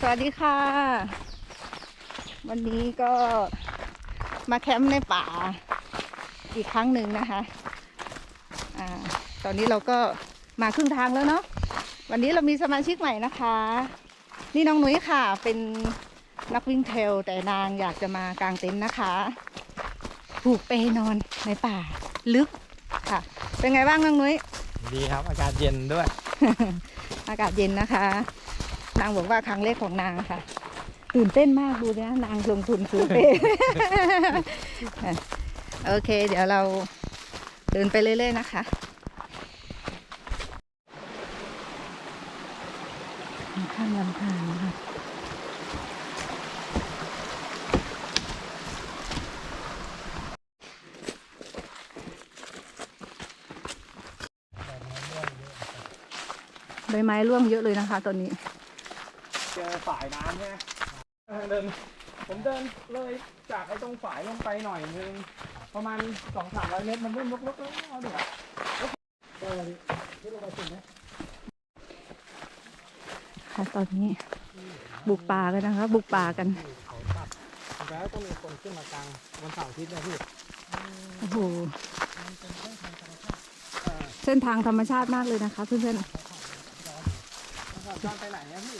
สวัสดีค่ะ วันนี้ก็มาแคมป์ในป่าอีกครั้งหนึ่งนะคะอ่าตอนนี้เราก็มาครึ่งทางแล้วเนาะวันนี้เรามีสมาชิกใหม่นะคะ นี่น้องนุ้ยค่ะ เป็นนักวิ่งเทรลแต่นางอยากจะมากางเต็นท์นะคะ ผูกเปนอนในป่าลึกค่ะ เป็นไงบ้างน้องนุ้ยดีครับ อากาศเย็นด้วย อากาศเย็นนะคะ นางบอกว่าครั้งแรกของนางค่ะ ตื่นเต้นมากดูนะนางลงทุนซื้อเป้โอเค เดี๋ยวเราเดินไปเรื่อยๆนะคะข้ามลำธารนะคะใบไม้ร่วงเยอะเลยนะคะตอนนี้ ฝ่ายน้ำใช่ไหมเดิน ผมเดินเลยจากไอ้ตรงฝ่ายลงไปหน่อยนึง ประมาณสองสามร้อยเมตรมันเริ่มลุกๆแล้วเอาดี๋ยวเออที่ลงไปถึงนะค่ะตอนนี้บุกป่ากันนะคะ บุกป่ากันเขาตัดแล้วก็มีคนขึ้นมากลางวันเสาร์อาทิตย์นะพี่โอ้โหเส้นทางธรรมชาติมากเลยนะคะเพื่อนแล้วก็ตอนไปไหนเนี่ยพี่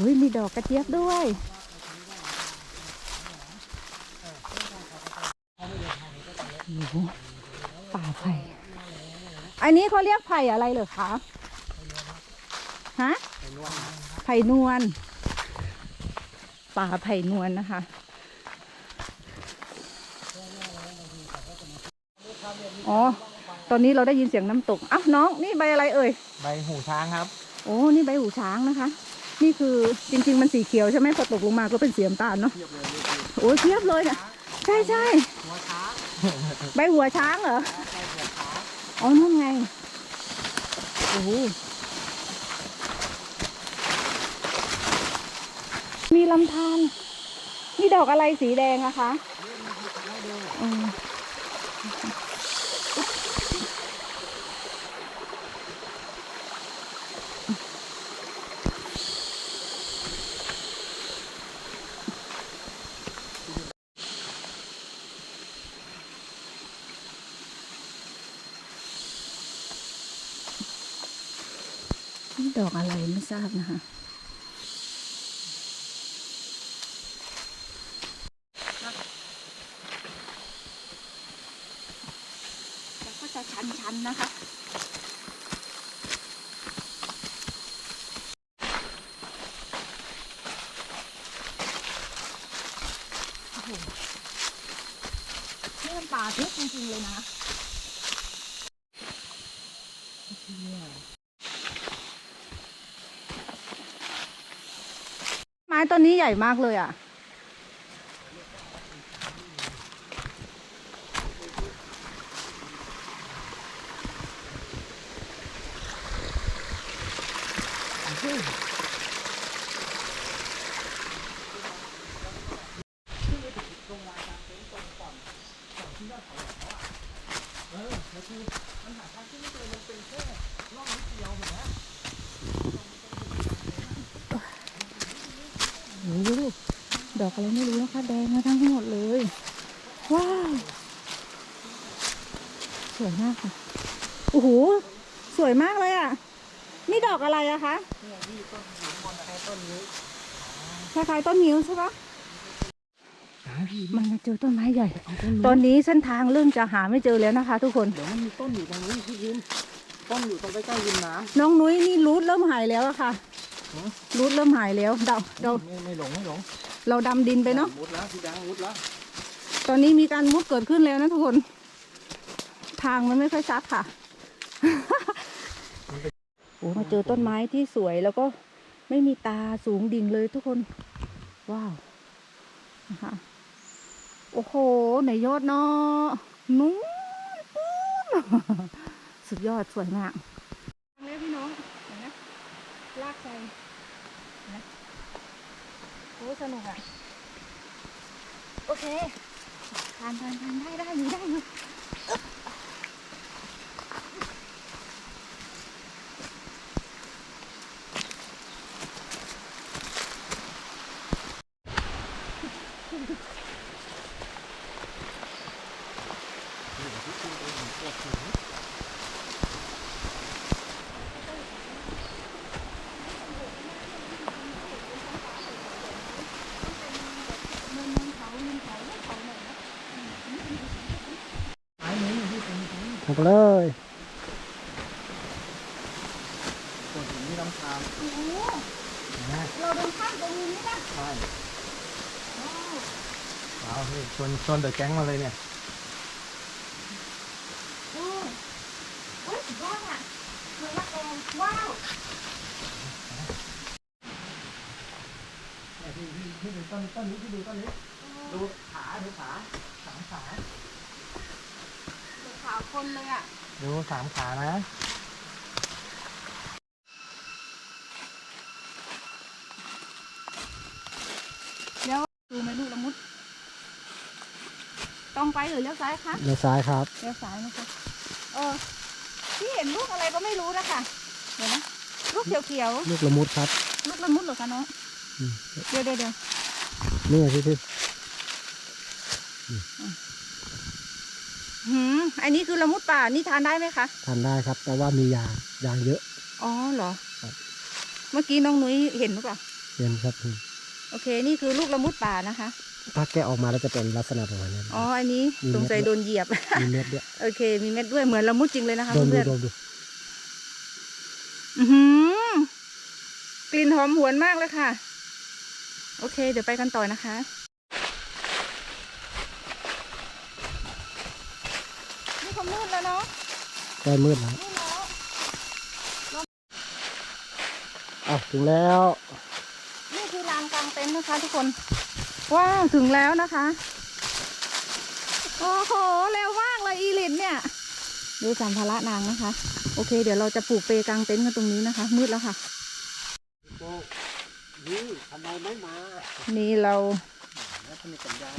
ๆเฮ้ยมีดอกกระเจี๊ยบด้วยโอ้โหป่าไผ่ อันนี้เขาเรียกไผ่อะไรเหรอคะ ฮะไปนวดไผ่นวล ป่าไผ่นวลนะคะ อ๋อ ตอนนี้เราได้ยินเสียงน้ำตก อ้าวน้อง นี่ใบอะไรเอ่ย ใบหูช้างครับ โอ้ นี่ใบหูช้างนะคะ นี่คือจริง ๆ มันสีเขียวใช่ไหมพอตกลงมาก็เป็นสีน้ำตาลเนาะเทียบเลยนี่คือโอ้ยเทียบเลยนะใช่ใช่หัวช้างใบหัวช้างเหรอใบหัวช้างอ๋อนั่นไงโอ้โหมีลำธารนี่ดอกอะไรสีแดงอะคะ ดอกอะไรไม่ทราบนะคะแล้วก็จะชันๆนะคะโอ้โหนี่มันป่าทึบจริงๆเลยนะ ม้ต้นนี้ใหญ่มากเลยอะ โอ้โห ดอกอะไรไม่รู้นะคะ แดงมาทั้งหมดเลย ว้าว สวยมากค่ะ โอ้โห สวยมากเลยอะ นี่ดอกอะไรอะคะคล้ายๆต้นนิ้วใช่ปะมันมาเจอต้นไม้ใหญ่ ตอนนี้เส้นทางเริ่มจะหาไม่เจอแล้วนะคะ ทุกคน เดี๋ยวมันมีต้นอยู่ตรงนี้พี่ยิมต้นอยู่ตรงใกล้ๆริมน้น้องนุ้ยนี่รูทเริ่มหายแล้วอะค่ะหือรูทเริ่มหายแล้วเราำเราไม่ไม่หลงไม่หลง เราดำดินไปเนาะมุดแล้วพี่ดังมุดแล้วตอนนี้มีการมุดเกิดขึ้นแล้วนะทุกคน ทางมันไม่ค่อยชัดค่ะโอ้มาเจอต้นไม้ที่สวยแล้วก็ไม่มีตาสูงดิ่งเลยทุกคน ว้าวนะคะโอ้โหไหนยอดเนาะนู้นปูนสุดยอดสวยมากเลยพี่น้องเห็นไหมลากใจเห็นไหม โอ้สนุกอะ โอเคทานทานทานได้ได้อยู่ได้อยู่อึ๊บ ลงไปเลยส่วนถึงที่น้ำชามโอ้โหนะเราเดินข้ามตรงนี้ไม่ได้ใช่ว้าวพี่ชวนชวนเดอะแก๊งมาเลยเนี่ยโอ้โอ้ยสุดยอดอะเหมือนละแกงว้าวเนี่ยพี่พี่พี่ดูต้นต้นนี้พี่ดูต้นนี้ดูขาดูขาสามขา ขาวคนเลยอะ ดูสามขานะดูไหมลูกละมุด ตรงไปหรือเลี้ยวซ้ายคะ เลี้ยวซ้ายครับ เลี้ยวซ้ายนะคะ เออพี่เห็นลูกอะไรก็ไม่รู้นะคะเดี๋ยวนะ ลูกเขียวลูกละมุดครับ ๆ ลูกละมุดเหรอคะน้อง อืมเดี๋ยวเดี๋ยวเดี๋ยวนี่ไงพี่พี่ หืมอันนี้คือละมุดป่านี่ทานได้ไหมคะ ทานได้ครับ แต่ว่ามียางยางเยอะ อ๋อเหรอครับ เมื่อกี้น้องนุ้ยเห็นหรือเปล่าเห็นครับโอเค นี่คือลูกละมุดป่านะคะ ถ้าแกะออกมาแล้วจะเป็นลักษณะประมาณนี้อ๋อ อันนี้มีเม็ดสงสัยโดนเหยียบ มีเม็ดด้วยโอเค มีเม็ดด้วยเหมือนละมุดจริงเลยนะคะดมดูเพื่อนดมดูๆอื้อหือกลิ่นหอมหวนมากเลยค่ะ โอเค เดี๋ยวไปกันต่อนะคะ นี่เขามืดแล้วเนาะ ใกล้มืดแล้วมืดแล้วอะถึงแล้ว นี่คือลานกลางเต็นท์นะคะทุกคน ว้าวถึงแล้วนะคะ โอ้โห เร็วมากเลยอีลินเนี่ย ดูสัมภาระนางนะคะ โอเค เดี๋ยวเราจะปลูกเปกลางเต็นท์กันตรงนี้นะคะ มืดแล้วค่ะนี่ทำไมไม่มา นี่เรา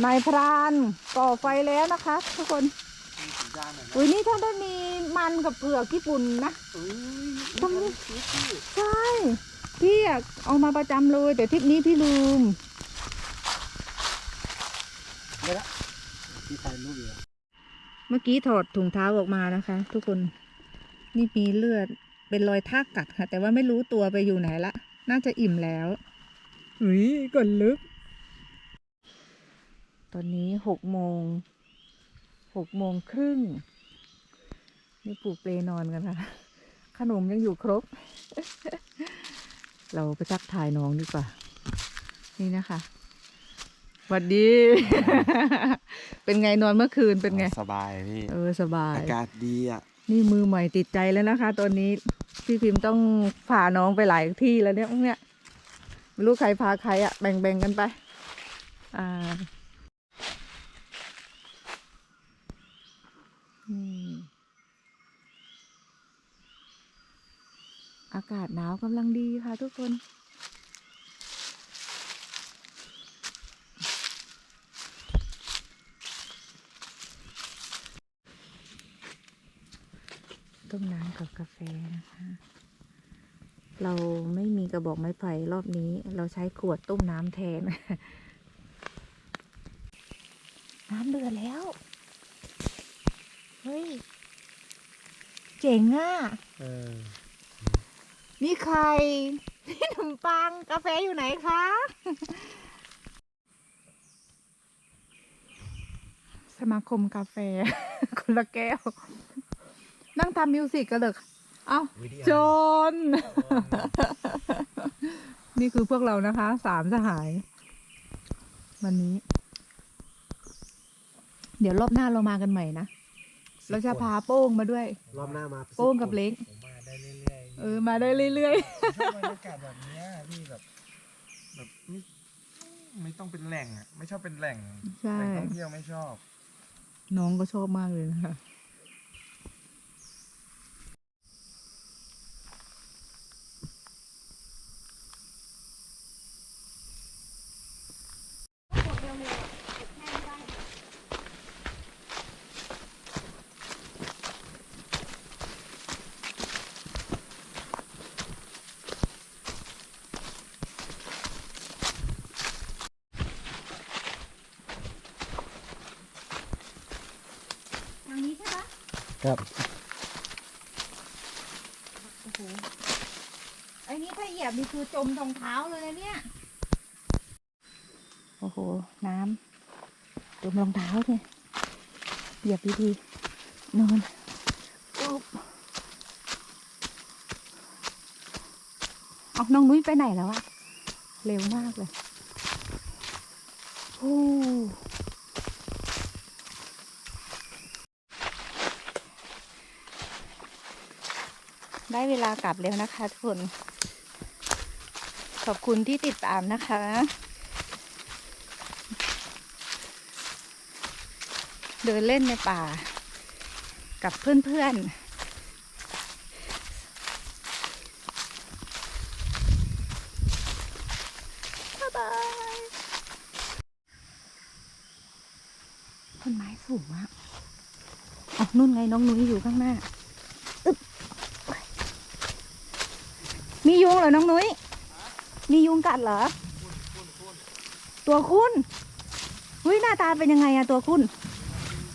นายพรานก่อไฟแล้วนะคะ ทุกคน มีสัญญาณหน่อยนะอุ้ยนี่ถ้าได้มีมันกับเผือกญี่ปุ่นนะ เอ้ยทำไมพี่พี่ใช่พี่อะเอามาประจำเลยแต่ทริปนี้พี่ลืมไม่ละพี่ถ่ายรูปอยู่เมื่อกี้ถอดถุงเท้าออกมานะคะ ทุกคนนี่มีเลือดเป็นรอยทากกัดค่ะ แต่ว่าไม่รู้ตัวไปอยู่ไหนละ น่าจะอิ่มแล้วอุ้ยก่อนลึก ตอนนี้หกโมง หกโมงครึ่งนี่ปลูกเปลนอนกันค่ะ ขนมยังอยู่ครบ เราไปทักทายน้องดีกว่า นี่นะคะหวัดดี เป็นไงนอนเมื่อคืนเป็นไง สบายพี่เออสบาย อากาศดีอะ นี่มือใหม่ติดใจแล้วนะคะ ตอนนี้พี่พิมพ์ต้องพาน้องไปหลายที่แล้วเนี่ยเนี่ยไม่รู้ใครพาใครอะแบ่งๆกันไป อ่า อากาศหนาวกำลังดีค่ะทุกคนต้มน้ำกับกาแฟนะคะ เราไม่มีกระบอกไม้ไผ่รอบนี้ เราใช้ขวดต้มน้ำแทน น้ำเดือดแล้ว เฮ้ย เจ๋งอะเออนี่ใคร นี่ขนมปัง กาแฟอยู่ไหนคะ สมาคมกาแฟ คนละแก้ว นั่งทำมิวสิกกันเลยเอ้าจน นี่คือพวกเรานะคะ สามสหาย วันนี้ เดี๋ยวรอบหน้าเรามากันใหม่นะ เราจะพาโป้งมาด้วย รอบหน้ามาโป้งกับเล้งผมมาได้เรื่อยเออมาได้เรื่อยๆชอบบรรยากาศแบบเนี้ยพี่แบบแบบไม่ไม่ต้องเป็นแหล่งอะไม่ชอบเป็นแหล่งๆ ใช่ แหล่งท่องเที่ยวไม่ชอบ น้องก็ชอบมากเลยนะคะทางนี้ใช่ปะ ครับ โอ้โหไอ้นี้ถ้าเหยียบนี่คือจมรองเท้าเลยนะเนี่ย โอ้โห น้ำจมรองเท้าเนี่ยเหยียบดีๆนอนบเอาน้องนุ้ยไปไหนแล้วอะเร็วมากเลยโอ้ ได้เวลากลับแล้วนะคะทุกคน ขอบคุณที่ติดตามนะคะ เดินเล่นในป่า กับเพื่อนๆบ๊ายบายต้นไม้สูงมากอ๋อนุ่นไงน้องนุ้ยอยู่ข้างหน้าอึ๊บ มียุงเหรอน้องนุ้ย มียุงกัดเหรอ ตัวคุณหุ้ยหน้าตาเป็นยังไงอะตัวคุณ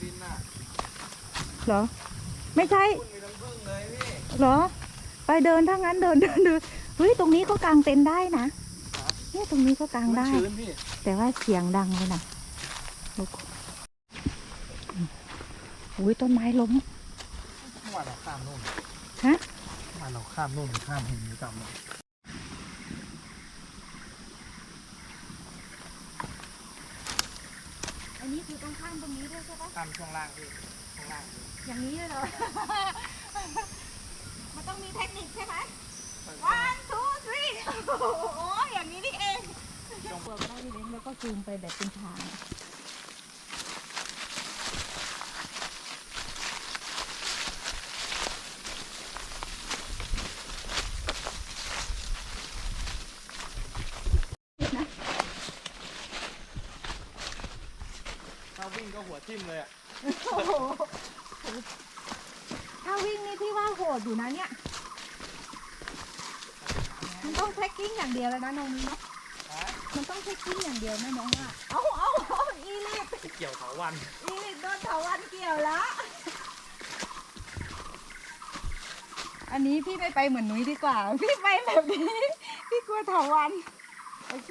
ดินน่ะเหรอ ไม่ใช่คุณมีทั้งพึ่งเลยพี่เหรอ ไปเดินถ้างั้นเดินเดินเดินเฮ้ยตรงนี้ก็กางเต็นท์ได้นะเนี่ยตรงนี้ก็กางมันได้ชื้นพี่แต่ว่าเสียงดังเลยนะลูกอุ้ยต้นไม้ล้มเมื่อวานเราข้ามนู่นฮะเมื่อวานเราข้ามนู่นข้ามหินจำเลยอันนี้คือต้องข้ามตรงนี้ด้วยใช่ปะข้ามช่วงล่างพี่ช่วงล่างพี่อย่างนี้เลยเหรอ มันต้องมีเทคนิคใช่ไหม one two three โอ้โหอย่างนี้นี่เองเปิดได้เล้งแล้วก็ซูมไปแบบเป็นทาง ก็หัวทิ่มเลยอะโอ้โหถ้าวิ่งนี่พี่ว่าโหดอยู่นะเนี่ย มันต้องเทคกิ้งอย่างเดียวแล้วนะน้องนี้เนาะมันต้องเทคกิ้งอย่างเดียวนะน้องว่าเอาเอาเอาอีลิทเกี่ยวเถาวันอีลิทโดนเถาวันเกี่ยวละอันนี้พี่ไม่ไปเหมือนนุ้ยดีกว่า พี่ไปแบบนี้ พี่กลัวเถาวันโอเค